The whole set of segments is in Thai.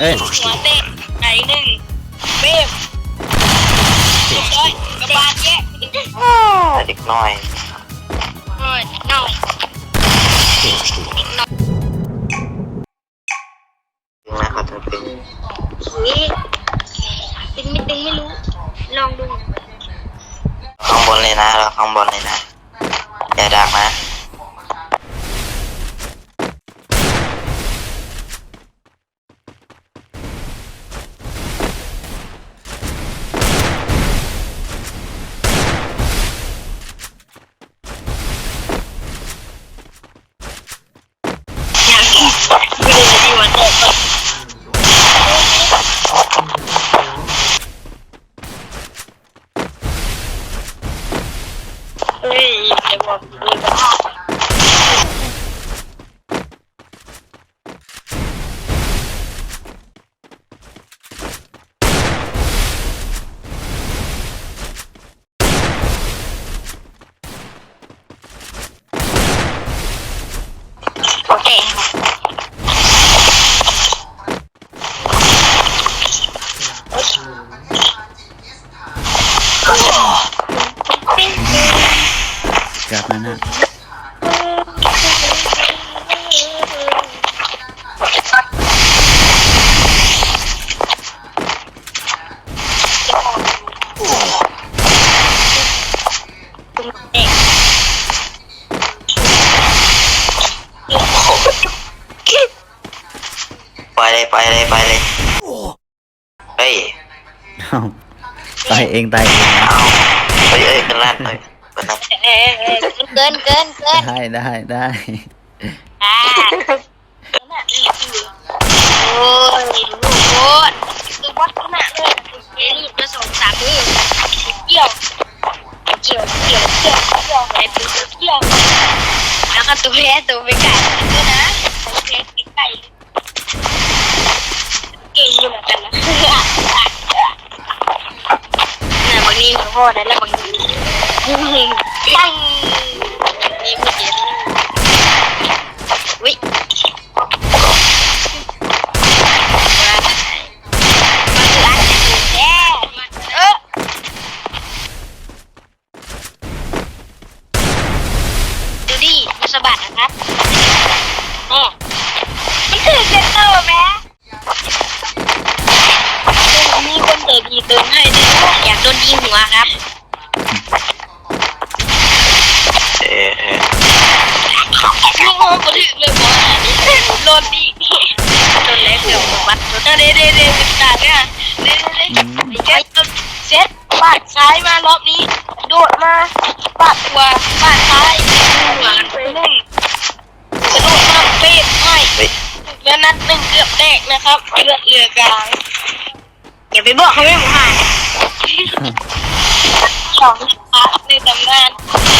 เอ้ย หัวเตะไก่หนึ่งเบบเรียบร้อยกระบาลแยะแต่เด็กน้อยโอ้ยเน่านะเขาจะเป็นนี่ตึงไม่ตึงไม่รู้ ลองดู ข้างบนเลยนะเราข้างบนเลยนะ อย่าดักนะ เลยไปเลยไปเลยเฮ้ยเอาตายเองตายเองนะเอาเฮ้ยเอ้ยเป็นล้านเลยเป็นล้านเอ้ยเอ้ยเกินเกินเกินได้ได้ได้ อ่าโอ้ยลูกโคตรคือวัดขนาดเลยเอรีบมาส่งสามมือเกี่ยวเกี่ยวเกี่ยวเกี่ยวเกี่ยวไอ้ปุ๊บเกี่ยวแล้วก็ตัวแพ้ตัวไปไก่ด้วยนะตัวแพ้ไก่เก่ บางทีหนูพ่อได้แล้วมึงทียังนี่ รอบนี้ โดดมาปาดหัวปาดซ้ายหัวกันไปหนึ่งกระโดดมาเฟดให้เฮ้ยแล้วนัดหนึ่งเกือบแตกนะครับเลือดเรือกลางอย่าไปบอกเขาไม่หมูหายสองนัดในตำนาน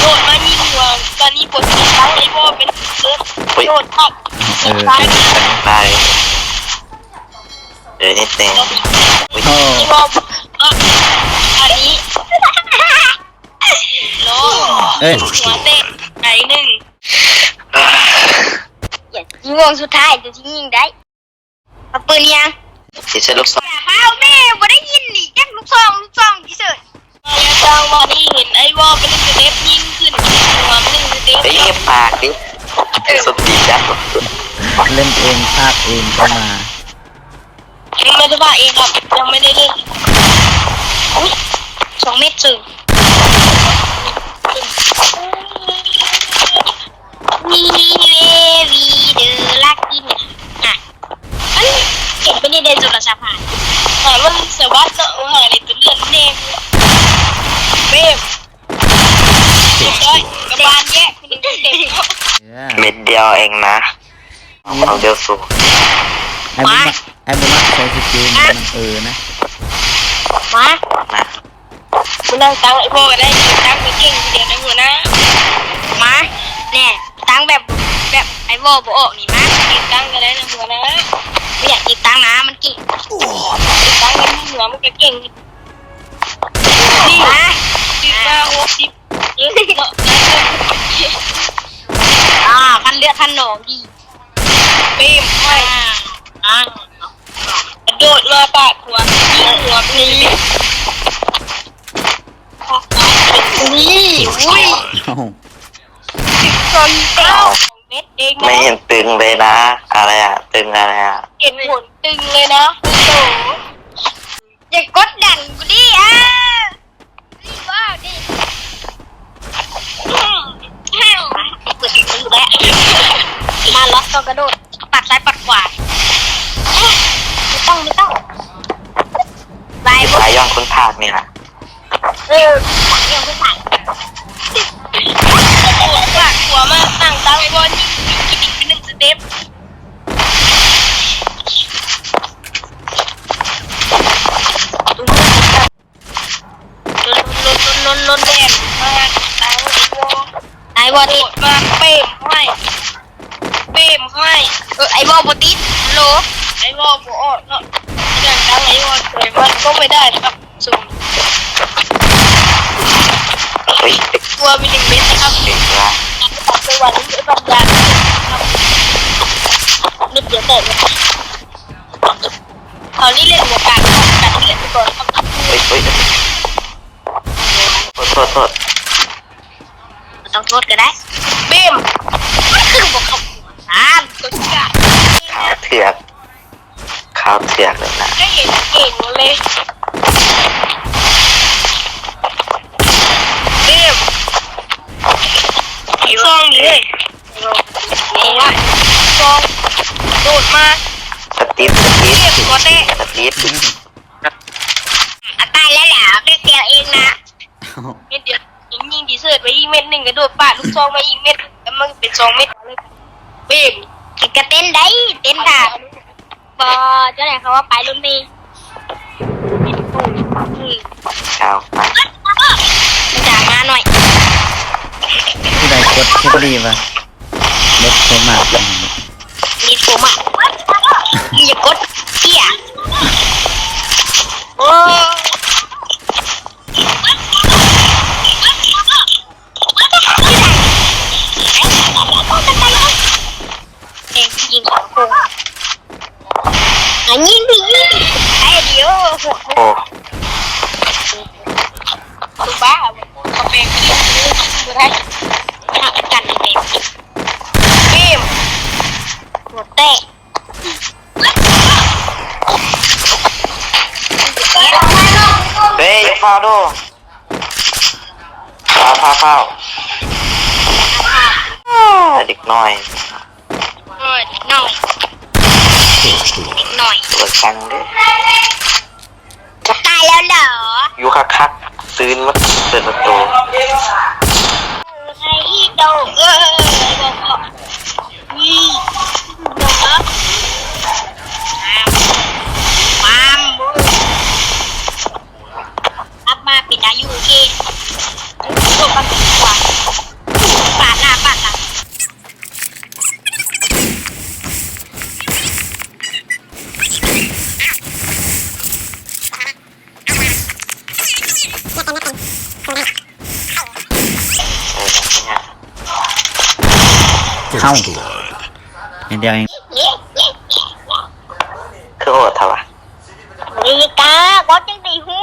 โดดมายิงหัวตอนนี้ปวดที่เท้าไอ้โบเป็นเลือดเฮ้ยโดดทับเออซ้ายมาได้เดี๋ยวนิดนึงโอ้ เอ้ย หัวเตะไก่หนึ่งอย่ายิงวงสุดท้ายจะยิงได้เอาปืนยังที่จะลูกศรอย่าเฝ้าแม่บ่ได้ยินนี่จักลูกซองลูกซองที่สุดอย่าจองว่านี่เห็นไอ้วอเป็นสเต็ปยิงขึ้นหัวมันหนึ่งสเต็ปเฮ้ยเงียบปากดิสุดดีจังเล่นเองภาคเองก็มายังไม่ได้ว่าเองครับยังไม่ได้เล่นอุ้ยสองเมตรสึงวีเววีเดอลักกินอะอันนี้ เก็บไปในเดนสุรสาผ่านหายมันสวัสดิ์เนาะหายในตัวเลือดเนมเบบเรียบร้อยกระบาลแยะคุณเด็กเนี่ยเม็ดเดียวเองนะเอาเดียวสูงไอ้บุมักไอ้บุมักใช้สกิลมันเออนะมานะคุณนั่งตังไอ้โบก็ได้ตังไปเก่งทีเดียวนะหัวนะมาเนี่ยตังแบบแบบไอ้โบโบโอนี่มาเก่งตังก็ได้นะหัวนะ ไม่อยากเก่งตังนะมันเก่งเก่งตังมันหัวมันก็เก่งนี่มาสิบมาหกสิบเยอะเนาะอ่าพันเลือดพันหนองดีเปมอ่าอ่าวนี้นี่อุ้ยเอ้าชนเก้า เม็ดเองไม่นะเห็นตึงเลยนะ อะไรอะตึงอะไรอะเห็นผลตึงเลยนะโอ้โหอย่ากดดันกูดิอะรีบว่าดิอืมอืมเปิดประตูแล้วมาล็อกตัวกระโดดปัดซ้ายปัดขวาไม่ต้องไม่ต้องบายบ สายย่องคุณภาคนี่นะ เออเดี๋ยวไม่ใส่ปากหัวมาตั้งตาไว้บนยิงกินอีกเป็นหนึ่งสเต็ป ลนลนลนแดงมาตาไอ้วอไอ้วอนี่มาเป้มให้เป้มให้เออไอ้วอปติดฮัลโหลไอ้วอปอดเนาะอย่างนั้นไอ้วอสวยมันก็ไม่ได้นะครับสูงเฮ้ยตึกตัวมีหนึ่งเม็ดนะครับตึกละตัดไปวันนี้บางอย่างนะครับนึกเดี๋ยวแต่เลยตอนนี้เล่นหัวกลางการเล่นตัวครับเฮ้ยเฮ้ยโทษโทษโทษต้องโทษก็ได้เบมคือบอกเขาอ่านตัวกาขาวเถือกขาวเถือกเลยนะก็เห็นเก่งเลยเบมไอ้ซองนี่เลยโอ้ยซองโดดมาสติ๊ดสติ๊ดเบมก็เตะสติ๊ด ดีเสิร์ตไปอีกเม็ดหนึ่งกระโดดปาดลูกซองมาอีกเม็ดแล้วมันเป็นสองเม็ดเลยเบมกระเต้นได้เต้นค่ะบอเจ้าไหนเขาว่าไปรุ่นพี่อืมขาวมาจ่ายมาหน่อยผู้ใดกดเทปดีวะเล็กโทรมามีผมอะมึงอย่ากดเที่ยโอ้เองยิงของคงอันนี้พี่ไอ้เดียวหัว โอ้ ตัวบ้าเขาเป็นกินดูได้หักกันในเกมเกมหัวแตก เฮ้ยอย่าเฝ้าดูเฝ้าเฝ้าเฝ้าเด็กน้อยเออหน่อยหน่อยตัวจังเด้อจะตายแล้วเหรอ อยู่คักคักๆตื่นมาเปิดประตู ไอ้โดเออบอกนี่โดนะมามรับมาปิดอายุเกณฑ์โดนกันดีกว่าปาดหน้าปาดหลัง เออเนี่ยเข้านิดเดียวเองคือโอดเถอะวะอีกาบอสยังตีหู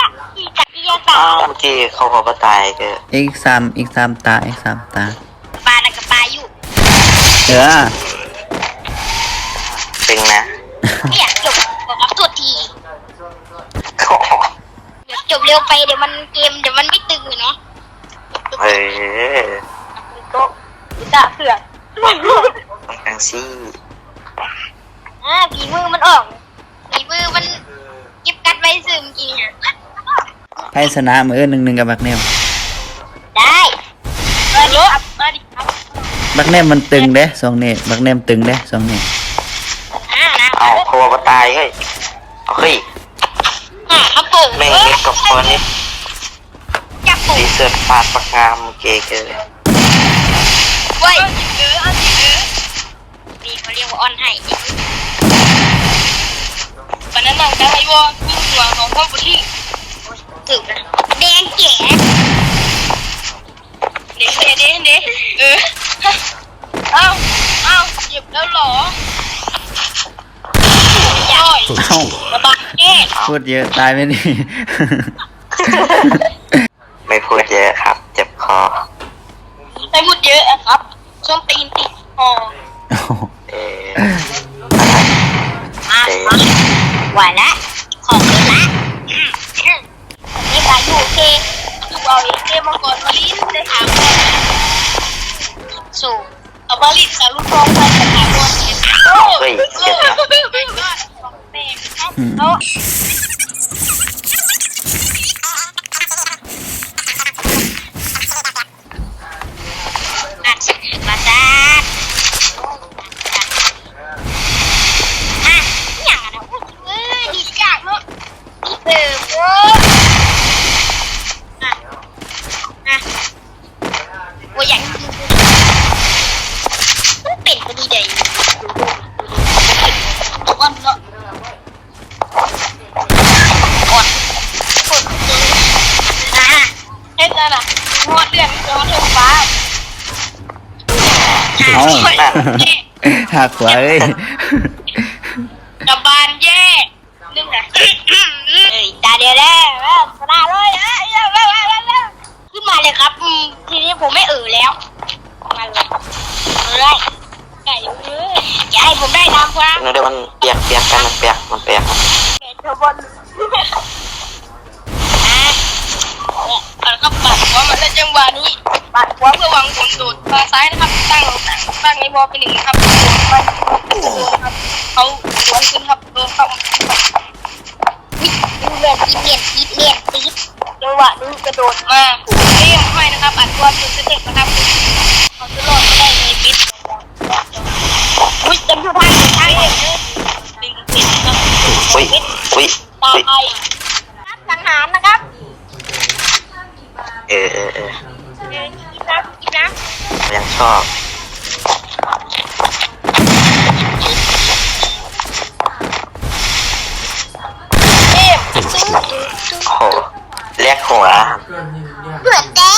กะอีกะอีกะอ้าวเมื่อกี้เขาบอกว่าตายเกิดอีกสามอีกสามตาอีกสามตาปลาละกับปลาอยู่เออตึงนะไม่อยากจบบอกรับตัวทีเดี๋ยวจบเร็วไปเดี๋ยวมันเกมเดี๋ยวมันไม่ตึงเลยเนาะเฮ้ยโต๊ะตาเสือกต้องกังซี่อ่าฝีมือมันออกฝีมือมันเก็บกัดไว้ซึมจริงอะไพ่สนามมือหนึ่งหนึ่งกับบักเนมได้มาดิครับมาดิครับบักเนมมันตึงเด้สองนี่บักเนมตึงเด้สองนี่อ่านะเอาเขาบอกว่าตายเฮ้ยเอาเฮ้ยอ่าครับผมแม่งเล็กกับคนนี้จับผมดีเซิร์ตฟาดปักงามเก๋เกินเว้ยเออเอาสิเออนี่เขาเรียกว่าออนให้วันนั้นน้องจะให้วอวิ่งหัวของพ่อบุตรีถึกนะแดงแจ๋เด้เด้เด้เด้เออเอ้าเอ้าเจ็บแล้วเหรอย่อยเอ้าระบาดแก้พูดเยอะตายไหมนี่ไม่พูดเยอะครับ เจ็บคอไม่พูดเยอะอะครับ ส้นตีนติดคอเอออะมาไหวละของเกินละอืมอืมนี่การอยู่โอเคดูเอาเอเคมาก่อนมาลิ้นได้ถามก่อนสู่เอามาลิ้นกับลูกน้องไปกับถามก่อนเลยโอ้ยเจ็บของแตกครับเอา หักหัวเอ้ยกับบานแย่นึงนะเอ้ยตาเดียวแล้วชนะเลยเอ้ยเร็วเร็ววเร็วขึ้นมาเลยครับ ทีนี้ผมไม่เออแล้ว มาเลยเลยไก่เอ้ยอย่าให้ผมได้ทำครับนึกได้มันเปียกเปียกกันมันเปียกมันเปียกเกตบอลอะเนี่ยแล้วก็ปัดหัวมาแล้จังหวะนี้ปัดหัวเพื่อ โดดมาซ้ายนะครับตั้งตั้งไอ้บอลไปหนึ่งนะครับโดดไปโดดครับเขาสวนขึ้นครับโดนเข้าดูเลือดตีเลียดตีเลียดตีจังหวะนี้กระโดดมาเรียกให้นะครับอัดตัวสุดสเต็ปนะครับเขาจะรอดไม่ได้เลยปิดอุ้ยจำอยู่ทางทางเลยดึงปิดนะครับอุ้ยอุ้ยตายครับสังหารนะครับ เออเออเออ นน้ำกินน้ยังชอบำเอ๊ะโอ้โหเรียกหัวเบื่อเต้